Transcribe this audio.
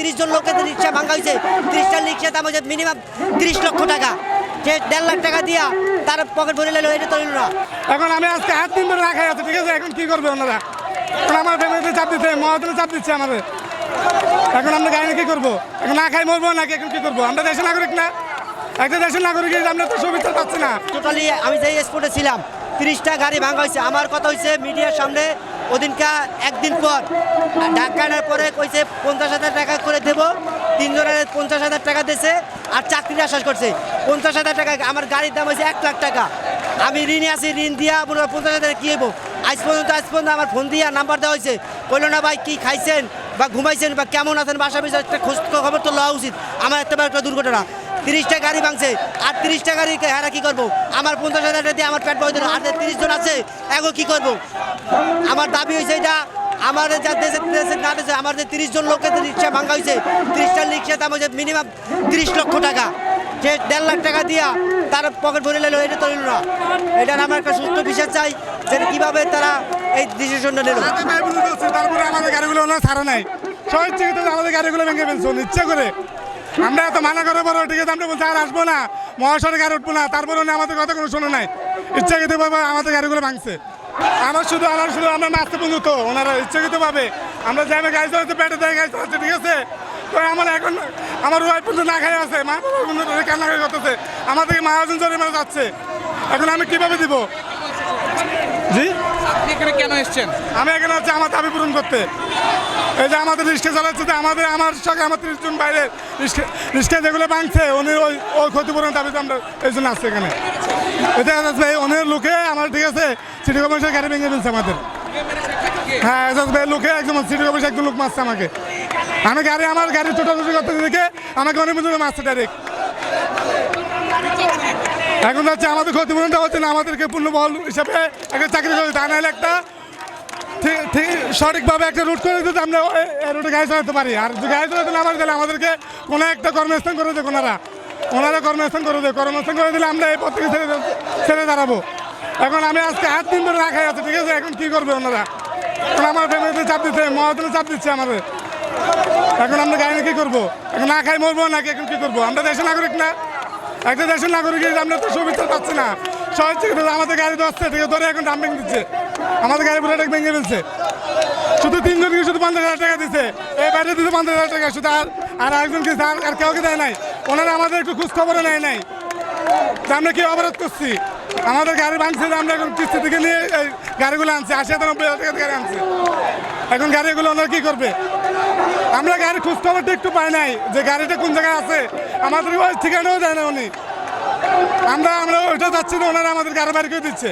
তিরিশ জন লোকের রিক্সা ভাঙা হয়েছে তিরিশটা রিক্সা দাম হচ্ছে মিনিমাম তিরিশ লক্ষ টাকা। সে দেড় লাখ টাকা দিয়া তার পকেট ভরে নিল এটা তো না এখন আমি আজকে হাত দিন ধরে রাখাই আছে ঠিক আছে? এখন কি করবে ওনারা? এখন আমার ফ্যামিলিতে চাপ দিচ্ছে মহাজনে চাপ দিচ্ছে আমাদের। এখন আমরা গাড়ি কি করব? এখন না খাই মরবো নাকি এখন কি করব? আমরা দেশের নাগরিক না। একটা দেশের নাগরিক আমরা তো সুবিধা পাচ্ছি না। টোটালি আমি যে স্পটে ছিলাম তিরিশটা গাড়ি ভাঙা হয়েছে। আমার কথা হয়েছে মিডিয়ার সামনে ওদিনকা একদিন পর ঢাকা আনার পরে কইছে পঞ্চাশ হাজার টাকা করে দেবো। তিনজনের পঞ্চাশ হাজার টাকা দিয়েছে আর চাকরির আশ্বাস করছে। পঞ্চাশ হাজার টাকা, আমার গাড়ির দাম হয়েছে এক লাখ টাকা। আমি ঋণে আছি, ঋণ দিয়া হয় পঞ্চাশ হাজার কী আজ পর্যন্ত আজ পর্যন্ত আমার ফোন দিয়া নাম্বার দেওয়া হয়েছে। কইলো না ভাই, কী খাইছেন বা ঘুমাইছেন বা কেমন আছেন? বাসা বিষয়ে একটা খোঁজ খবর তো লওয়া উচিত। আমার একটা একটা দুর্ঘটনা। তিরিশটা গাড়ি ভাঙছে। আর তিরিশটা গাড়ি হারা কি করব? আমার পঞ্চাশ হাজার টাকা দিয়ে আমার পেট বই আর যে তিরিশ জন আছে এখন কি করব? আমার দাবি হয়েছে এটা। আমার যা দেশে দেশে না দেশে আমার যে তিরিশ জন লোকের রিক্সা ভাঙা হয়েছে তিরিশটা রিক্সা দাম হচ্ছে মিনিমাম তিরিশ লক্ষ টাকা। সে দেড় লাখ টাকা দিয়া তার পকেট ভরে নিল এটা তো না। এটার আমার একটা সুস্থ বিচার চাই যে কীভাবে তারা এই ডিসিশনটা নিল। যাচ্ছে, তারপরে আমাদের গাড়িগুলো ওনার ছাড়া নাই। সবাই আমাদের গাড়িগুলো ভেঙে ফেলছে ইচ্ছা করে। আমরা এত মানা করার পর ঠিক আছে, আমরা বলছি আর আসব না। মহাসড়কে গাড়ি উঠবো না, তারপরে আমাদের কথা কোনো শোনো নাই। ইচ্ছাকৃত ভাবে আমাদের গাড়িগুলো ভাঙছে। আমার শুধু আমার শুধু, আমরা মারতে বন্ধু তো ওনারা ইচ্ছাকৃত ভাবে আমরা আমি গাড়ি চালাচ্ছি, পেটে দেয় গাড়ি চালাচ্ছি, ঠিক আছে? তো আমার এখন, আমার ওয়াইফ পর্যন্ত না খাই আছে, মা বাবা পর্যন্ত কান্না করে করতেছে। আমাদেরকে মহাজন জোরে মারা যাচ্ছে। এখন আমি কীভাবে দিব? জি? আপনি এখানে কেন এসেছেন? আমি এখানে হচ্ছে আমার দাবি পূরণ করতে। এই যে আমাদের রিক্সা চালাচ্ছে যে আমাদের, আমার সঙ্গে আমার তিরিশ জন বাইরে রিক্সা যেগুলো ভাঙছে, উনি ওই ওই ক্ষতিপূরণ দাবিতে আমরা এই জন্য আসছি এখানে। এটা ভাই, অনেক লোকে আমার, ঠিক আছে সিটি কর্পোরেশনের গাড়ি ভেঙে ফেলছে আমাদের। হ্যাঁ এজাজ ভাই, লোকে একদম সিটি কর্পোরেশন একজন লোক মারছে আমাকে। আমি গাড়ি, আমার গাড়ি ছোটাছুটি করতে দেখে আমাকে অনেক মারছে ডাইরেক্ট এখন হচ্ছে আমাদের ক্ষতিপূরণটা হচ্ছে না, আমাদেরকে পূর্ণবহল হিসাবে একটা চাকরি করে তা নাহলে একটা ঠিক ঠিক সঠিকভাবে একটা রুট করে দিতে আমরা রুটে গাড়ি চালাতে পারি। আর যদি গাড়ি চালাতে না পারি, তাহলে আমাদেরকে কোনো একটা কর্মস্থান করে দেয় ওনারা। ওনারা কর্মস্থান করে দেয় কর্মস্থান করে দিলে আমরা এই পথ থেকে ছেড়ে ছেড়ে দাঁড়াবো। এখন আমি আজকে হাত দিন ধরে রাখাই আছে, ঠিক আছে? এখন কি করবে ওনারা? এখন আমার ফ্যামিলিতে চাপ দিচ্ছে, মহাজনে চাপ দিচ্ছে আমাদের। এখন আমরা গাড়ি কি করব? এখন না খাই মরবো, নাকি এখন কি করব? আমরা দেশের নাগরিক না। একটা দেশের নাগরিক হিসেবে আমরা তো সুবিধা পাচ্ছি না। সহজ থেকে আমাদের গাড়ি ঠিক আছে ধরে এখন ডাম্পিং দিচ্ছে। আমাদের গাড়ি পুরোটা ভেঙে ফেলছে। শুধু তিনজনকে শুধু পঞ্চাশ হাজার টাকা দিচ্ছে এই বাইরে দিতে পঞ্চাশ হাজার টাকা, শুধু আর আর একজনকে আর কাউকে দেয় নাই। ওনারা আমাদের একটু খোঁজ খবরও নেয় নাই। আমরা কি অবরোধ করছি? আমাদের গাড়ি ভাঙছে আমরা এখন কিস্তি থেকে নিয়ে এই গাড়িগুলো আনছি, আশি হাজার, নব্বই হাজার গাড়ি আনছি। এখন গাড়িগুলো ওনারা কি করবে? আমরা গাড়ির খোঁজ খবরটা একটু পাই নাই যে গাড়িটা কোন জায়গায় আছে। আমাদের ওই ঠিকানাও যায় না উনি। আমরা আমরা ওইটা যাচ্ছি না, ওনারা আমাদের গাড়ি বাড়ি করে দিচ্ছে।